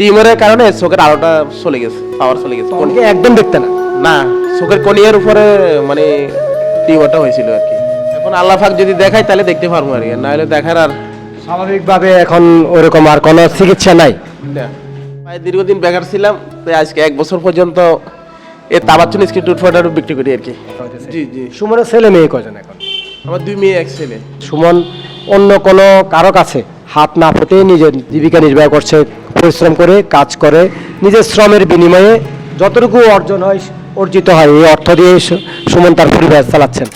টিউমারের কারণে চোখের আলোটা চলে গেছে পাওয়ার চলে গেছে। কোন- অনেকে একদম দেখতে না? না চোখের কনিয়ার উপরে মানে টিউমারটা হয়েছিল আর কি। এখন আল্লাহ পাক যদি দেখায় তাহলে দেখতে পারব আর কি। না হলে দেখার আর স্বাভাবিকভাবে এখন ওরকম আর কোনো চিকিৎসা নাই। না। প্রায় দীর্ঘদিন বেকার ছিলাম তাই আজকে এক বছর পর্যন্ত এ তাবাচ্চন স্কিন টুটফাটার বিক্রি করি আর কি। জি জি। সুমনের ছেলে মেয়ে কজন এখন? আমার দুই মেয়ে এক ছেলে। সুমন অন্য কোনো কারও কাছে হাত না পেতে নিজের জীবিকা নির্বাহ করছে পরিশ্রম করে, কাজ করে, নিজের শ্রমের বিনিময়ে যতটুকু অর্জন হয়, অর্জিত হয়, এই অর্থ দিয়ে সুমন তার পরিবার চালাচ্ছেন।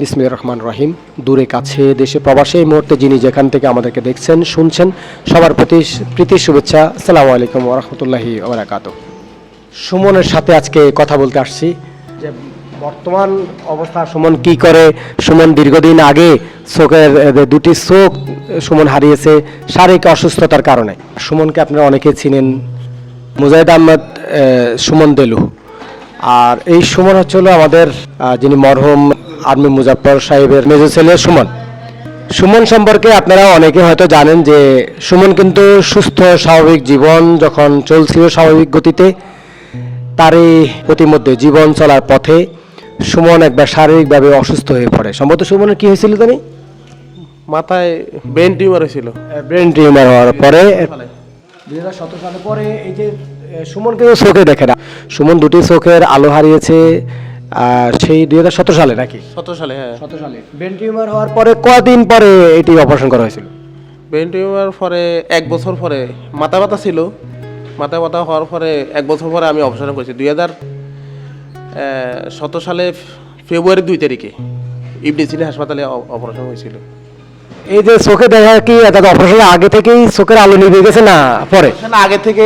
বিসমির রহমান রহিম। দূরে, কাছে, দেশে, প্রবাসে এই মুহূর্তে যিনি যেখান থেকে আমাদেরকে দেখছেন, শুনছেন, সবার প্রতি প্রীতির শুভেচ্ছা। আসসালামু আলাইকুম ওরহমতুল্লাহি ওবরাকাত সুমনের সাথে আজকে কথা বলতে আসছি। যে বর্তমান অবস্থা সুমন কি করে? সুমন দীর্ঘদিন আগে চোখের দুটি চোখ সুমন হারিয়েছে শারীরিক অসুস্থতার কারণে। সুমনকে আপনারা অনেকে চিনেন, মুজাহিদ আহমদ সুমন দেলু। আর এই সুমন হচ্ছে আমাদের যিনি মরহুম আর্মি মুজাফর সাহেবের মেজর ছেলে সুমন। সুমন সম্পর্কে আপনারা অনেকে হয়তো জানেন যে সুমন কিন্তু সুস্থ, স্বাভাবিক জীবন যখন চলছিল স্বাভাবিক গতিতে, তারই প্রতিমধ্যে জীবন চলার পথে সুমন একবার শারীরিকভাবে অসুস্থ হয়ে পড়ে। সম্ভবত সুমনের কি হয়েছিল জানি? মাথায় ব্রেন টিউমার হয়েছিল। ব্রেন টিউমার হওয়ার পরে দুই হাজার সতেরো সালে পরে এই যে সুমন কিন্তু চোখে দেখে না। সুমন দুটি চোখের আলো হারিয়েছে আর সেই দুই হাজার সতেরো সালে নাকি? সতেরো সালে হ্যাঁ। সতেরো সালে। ব্রেন টিউমার হওয়ার পরে কদিন পরে এটি অপারেশন করা হয়েছিল? ব্রেন টিউমার পরে এক বছর পরে মাথা ব্যথা ছিল। মাথা ব্যথা হওয়ার পরে এক বছর পরে আমি অপারেশন করেছি। দুই হাজার সতেরো সালে ফেব্রুয়ারি দুই তারিখে ইবনি সিনি হাসপাতালে অপারেশন হয়েছিল। এই যে চোখে দেখা কি অপারেশনের আগে থেকেই চোখের আলো নিভে গেছে না পরে? আগে থেকে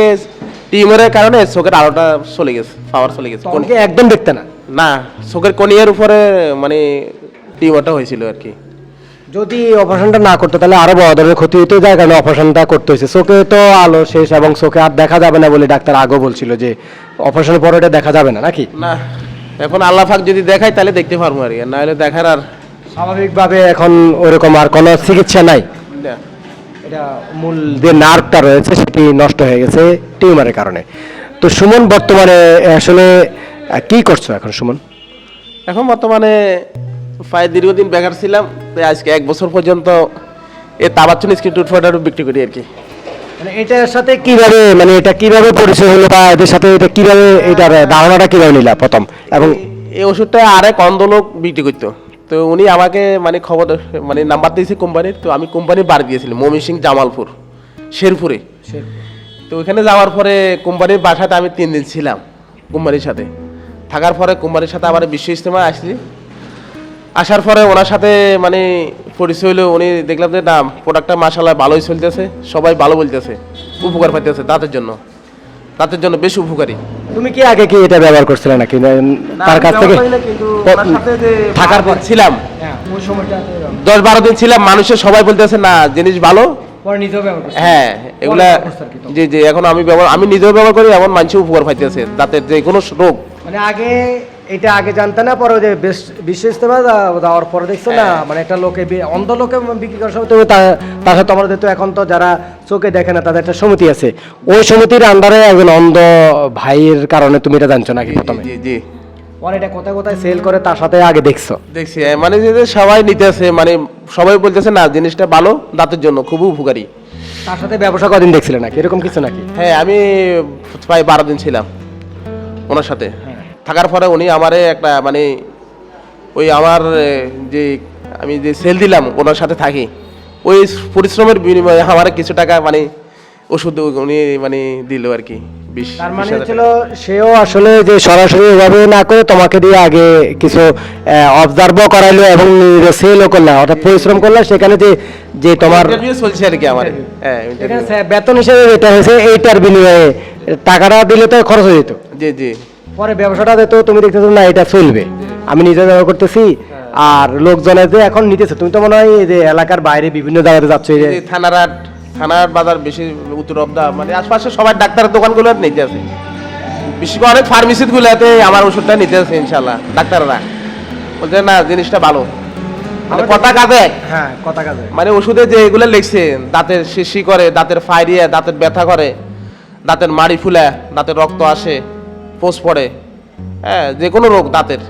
টিউমারের কারণে চোখের আলোটা চলে গেছে পাওয়ার চলে গেছে। একদম দেখতে না? না চোখের কনিয়ার উপরে মানে টিউমারটা হয়েছিল আর কি। যদি অপারেশনটা না করতো তাহলে আরও বড় ধরনের ক্ষতি হতো যার কারণে অপারেশনটা করতে হয়েছে। চোখে তো আলো শেষ এবং চোখে আর দেখা যাবে না বলে ডাক্তার আগেও বলছিল যে অপারেশনের পরে এটা দেখা যাবে না নাকি? না এখন আল্লাহ পাক যদি দেখায় তাহলে দেখতে পারব আর না হলে দেখার আর স্বাভাবিকভাবে এখন ওরকম আর কোনো চিকিৎসা নাই। এটা মূল যে নার্ভটা রয়েছে সেটি নষ্ট হয়ে গেছে টিউমারের কারণে। তো সুমন বর্তমানে আসলে কি করছ এখন সুমন? এখন বর্তমানে প্রায় দীর্ঘদিন বেকার ছিলাম তাই আজকে এক বছর পর্যন্ত এ তাবাচ্চন স্ক্রিন টুটফাটার বিক্রি করি আর কি। মানে এটার সাথে কীভাবে মানে এটা কীভাবে পরিচয় হলো বা এদের সাথে এটা কীভাবে এটার ধারণাটা কীভাবে নিলা প্রথম? এবং এই ওষুধটা আরেক অন্ধ লোক বিক্রি করতো। তো উনি আমাকে মানে খবর মানে নাম্বার দিয়েছে কোম্পানির তো আমি কোম্পানির বার দিয়েছিলাম মমি সিং জামালপুর শেরপুরে। তো ওইখানে যাওয়ার পরে কোম্পানির বাসাতে আমি তিন দিন ছিলাম কোম্পানির সাথে। থাকার পরে কোম্পানির সাথে আবার বিশ্ব ইজতেমা আসছি। আসার পরে ওনার সাথে মানে পরিচয় হলো উনি দেখলাম যে না প্রোডাক্টটা মাসাল্লাহ ভালোই চলতেছে সবাই ভালো বলতেছে উপকার পাইতেছে দাঁতের জন্য। দাঁতের জন্য বেশি উপকারী। তুমি কি আগে কি এটা ব্যবহার করছিলে নাকি? তার কাছ থেকে থাকার পর ছিলাম। হ্যাঁ, দশ বারো দিন ছিলাম মানুষের সবাই বলতেছে না জিনিস ভালো। হ্যাঁ এগুলা জি জি এখন আমি ব্যবহার আমি নিজেও ব্যবহার করি এমন মানুষের উপকার পাইতেছে দাঁতের যে কোনো রোগ। মানে আগে এটা আগে জানতে না পরে যে বেশ- বিশ্ব ইস্তেমা যাওয়ার পরে দেখছ না হ্যাঁ। মানে একটা লোকে অন্ধ লোকে বিক্রি করার সময় তা- তার সাথে আমাদের তো এখন তো যারা চোখে দেখে না তাদের একটা সমিতি আছে। ওই সমিতির আন্ডারে একজন অন্ধ ভাইয়ের কারণে তুমি এটা জানছো নাকি প্রথমে? জি জি। পরে এটা কোথায় কোথায় সেল করে তার সাথে আগে দেখছ? দেখছি হ্যাঁ, মানে যে সবাই নিতেছে মানে সবাই বলতেছে না জিনিসটা ভালো দাঁতের জন্য খুবই উপকারী। তার সাথে ব্যবসা কদিন দেখছিলে নাকি? এরকম কিছু নাকি? হ্যাঁ আমি প্রায় বারো দিন ছিলাম ওনার সাথে। থাকার পরে উনি আমারে একটা মানে ওই আমার যে আমি যে সেল দিলাম ওনার সাথে থাকি। ওই পরিশ্রমের বিনিময়ে আমার কিছু টাকা মানে ওষুধ উনি মানে দিল আর কি তার মানে সেও আসলে যে সরাসরি এভাবে না করে তোমাকে দিয়ে আগে কিছু অবজার্ভও করাইলো এবং সেলও করলা। অর্থাৎ পরিশ্রম করলা সেখানে যে যে তোমার চলছে আর কি আমার। হ্যাঁ বেতন হিসেবে যেটা হয়েছে এইটার বিনিময়ে টাকাটা দিলে তো খরচ হয়ে যেত। জি জি। পরে ব্যবসাটা দিত তুমি দেখতেছো না এটা চলবে। আমি নিজে ব্যবহার করতেছি আর লোকজনের যে এখন নিতেছে তুমি তো মনে হয় এই যে এলাকার বাইরে বিভিন্ন জায়গাতে যাচ্ছ এই যে থানার থানার বাজার বেশি উত্তর অবদা মানে আশপাশে সবার ডাক্তারের দোকানগুলো নিতে আছে। বিশেষ করে অনেক ফার্মেসিগুলোতে আমার ওষুধটা নিতে আছে ইনশাল্লাহ ডাক্তাররা। বলছে না জিনিসটা ভালো। মানে কটা কাজে হ্যাঁ কথা কাজে মানে ওষুধে যে এগুলো লিখছে দাঁতের শিশি করে দাঁতের ফাইরিয়ে দাঁতের ব্যথা করে দাঁতের মাড়ি ফুলে দাঁতের রক্ত আসে। পোষ পড়ে। হ্যাঁ যে কোনো রোগ দাঁতের।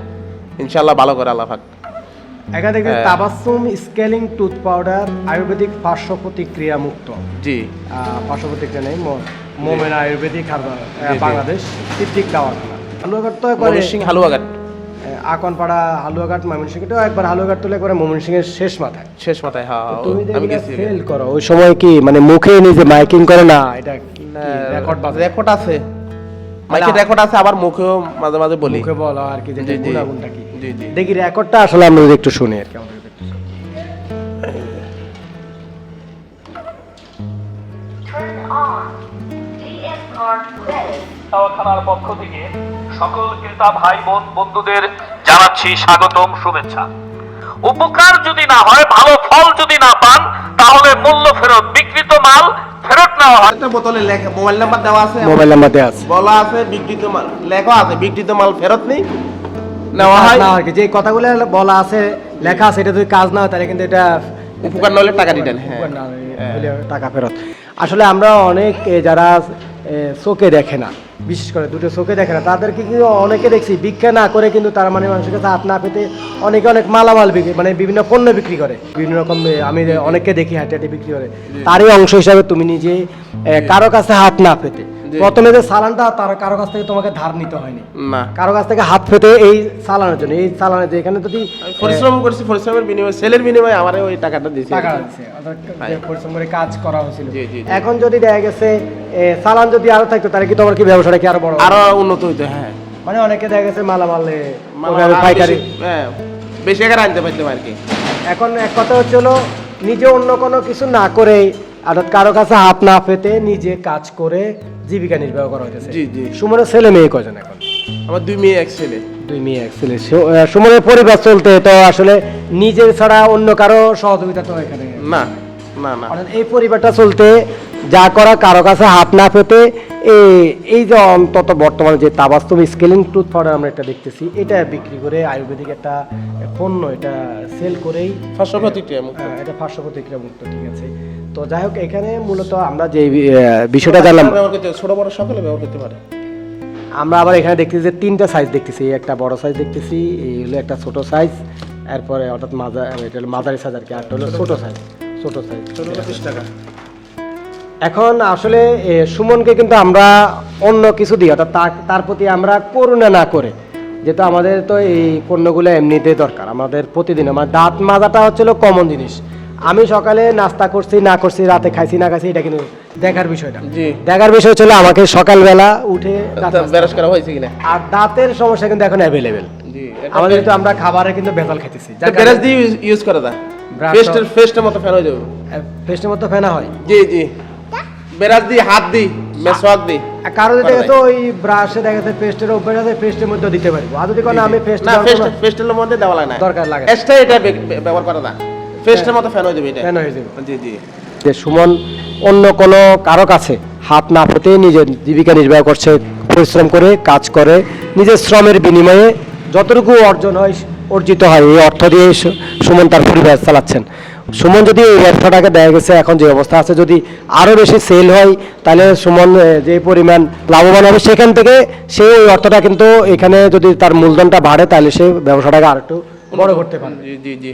ইনশাল্লাহ ভালো করে আল্লাহ পাক। এখানে দেখবেন হ্যাঁ। Tabassum scaling tooth powder Ayurvedic পার্শ্ব প্রতিক্রিয়া মুক্ত জি পার্শ্ব প্রতিক্রিয়া নেই মোমেন আয়ুর্বেদিক জি। বাংলাদেশ সিদ্দিক দাওয়াখানা হালুয়াঘাট তো একবারে ময়মনসিং হালুয়াঘাট। আকনপাড়া হালুয়াঘাট ময়মনসিংহটাও একবার হালুয়াঘাট তুলে একবারে ময়মনসিংহের শেষ মাথায়। শেষ মাথায় হ্যাঁ তুমি আমি আমি গেছি সেল করো। ওই সময় কি মানে মুখে নিজে মাইকিং করে না? এটা রেকর্ড রেকর্ড আছে। মাইকে রেকর্ড আছে? আবার মুখেও মাঝে মাঝে বলি। মুখে বলো আর কি যে জি, জি। গুণাগুণটা কি। জি জি। দেখি রেকর্ডটা আসলে আমরা একটু শুনি আর কি পক্ষ থেকে সকল ক্রেতা ভাই বোন বন্ধুদের জানাচ্ছি স্বাগতম শুভেচ্ছা। উপকার যদি না হয় ভালো ফল যদি না পান তাহলে মূল্য ফেরত বিকৃত মাল ফেরত নেওয়া হয় একটা বোতলে লেখা মোবাইল নাম্বার দেওয়া আছে। মোবাইল নাম্বার দেওয়া আছে। বলা আছে বিক্রিত মাল লেখা আছে বিক্রিত মাল ফেরত নেই। নেওয়া হয়। না যে কথাগুলো বলা আছে লেখা আছে এটা যদি কাজ না হয় তাহলে কিন্তু এটা উপকার নলে টাকা রিটার্ন হ্যাঁ। হলে টাকা ফেরত। আসলে আমরা অনেক যারা চোখে দেখে না বিশেষ করে দুটো চোখে দেখে না। তাদেরকে কিন্তু অনেকে দেখছি ভিক্ষা না করে কিন্তু তারা মানে মানুষের কাছে হাত না পেতে অনেকে অনেক মালামাল বিক্রি মানে বিভিন্ন পণ্য বিক্রি করে। বিভিন্ন রকম আমি অনেকে দেখি হাটে হাটে বিক্রি করে। তারই অংশ হিসাবে তুমি নিজে কারও কাছে হাত না পেতে। প্রথমে যে সালানটা তার কারও কাছ থেকে তোমাকে ধার নিতে হয়নি। না। কারও কাছ থেকে হাত পেতে এই চালানোর জন্য এই চালানোর যে এখানে যদি পরিশ্রম করছি পরিশ্রমের বিনিময়ে সেলের বিনিময়ে আমার ওই টাকাটা দিয়েছি। টাকা আছে অর্থাৎ পরিশ্রম করে কাজ করা হয়েছিল। এখন যদি দেখা গেছে চালান যদি আরও থাকতো তাহলে কি তোমার কি ব্যবসাটা কি আরও বড় আরও উন্নত হইতো হ্যাঁ। মানে অনেকে দেখা গেছে মালামাল পাইকারি বেশি- হ্যাঁ বেশি আগে আনতে পারতাম আর কি। এখন এক কথা হচ্ছে হলো নিজে অন্য কোনো কিছু না করে অর্থাৎ কারও কাছে হাত না পেতে নিজে কাজ করে জীবিকা নির্বাহ করা হইতেছে। জি, জি। সুমনের ছেলে মেয়ে কজন এখন? আমার দুই মেয়ে এক ছেলে। দুই মেয়ে এক ছেলে। সুমনের পরিবার চলতে তো আসলে নিজের ছাড়া অন্য কারও সহযোগিতা তো এখানে না না না। অর্থাৎ এই পরিবারটা চলতে যা করা কারও কাছে হাত না পেতে এই এই যে অন্তত বর্তমানে যে তাবাস্তব স্কেলিং টুথ পাউডার আমরা একটা দেখতেছি এটা বিক্রি করে আয়ুর্বেদিক একটা পণ্য এটা সেল করেই ফার্স্ট প্রতিক্রিয়া মুক্ত। এটা পার্শ্ব প্রতিক্রিয়া মুক্ত ঠিক আছে। তো যাই হোক এখানে মূলত আমরা যে বিষয়টা জানলাম ব্যবহার করতে ছোট বড় সকলে ব্যবহার করতে পারে। আমরা আবার এখানে দেখতেছি যে তিনটা সাইজ দেখতেছি একটা বড় সাইজ দেখতেছি এই হলো একটা ছোট সাইজ এরপরে অর্থাৎ মাজার এটা হলো মাঝারি সাইজ আর কি আর হলো ছোট সাইজ ছোট সাইজ বিশ টাকা। এখন আসলে সুমনকে কিন্তু আমরা অন্য কিছু দিই অর্থাৎ তার- তার প্রতি আমরা করুণা না করে। যেহেতু আমাদের তো এই পণ্যগুলো এমনিতে দরকার আমাদের প্রতিদিন আমার দাঁত মাজাটা হচ্ছিল কমন জিনিস। আমি সকালে নাস্তা করছি না করছি রাতে খাইছি না খাইছি এটা কিন্তু দেখার বিষয়টা। দেখার বিষয় ছিল আমাকে সকালবেলা উঠে দাঁত করা হয়েছে কিনা? আর দাঁতের সমস্যা কিন্তু এখন অ্যাভেলেবেল আমাদের তো আমরা খাবারে কিন্তু ভেজাল যার ব্যারাস দিয়ে ইউজ করা যায় Brush পেস্টের পেস্টের মতো ফেন হয়ে যাবে। পেস্টের মতো ফেনা হয়। জি জি। ব্যারাস দিয়ে হাত দিই মেসওয়াক দিই। আর কারও যদি গেছে ওই ব্রাশে দেখা গেছে পেস্টের অভ্যাস আছে পেস্টের মধ্যে দিতে পারব। আর যদি কোনো আমি পেস্ট না পেস্ট পেস্টের মধ্যে দেওয়া লাগে না। দরকার লাগে। এক্সট্রা এটা ব্যবহার করা পেস্টের মতো ফ্যান হয়ে যাবে এটা। ফেনা হয়ে যাবে। জি জি। যে সুমন অন্য কোনো কারও কাছে হাত না পেতে নিজের জীবিকা নির্বাহ করছে পরিশ্রম করে কাজ করে নিজের শ্রমের বিনিময়ে যতটুকু অর্জন হয় অর্জিত হয় এই অর্থ দিয়ে সুমন তার পরিবার চালাচ্ছেন। সুমন যদি এই ব্যবসাটাকে দেখা গেছে এখন যে অবস্থা আছে যদি আরও বেশি সেল হয় তাহলে সুমন যে পরিমাণ লাভবান হবে সেখান থেকে সে ওই অর্থটা কিন্তু এখানে যদি তার মূলধনটা বাড়ে তাহলে সে ব্যবসাটাকে আরেকটু বড় করতে পারে জি জি জি।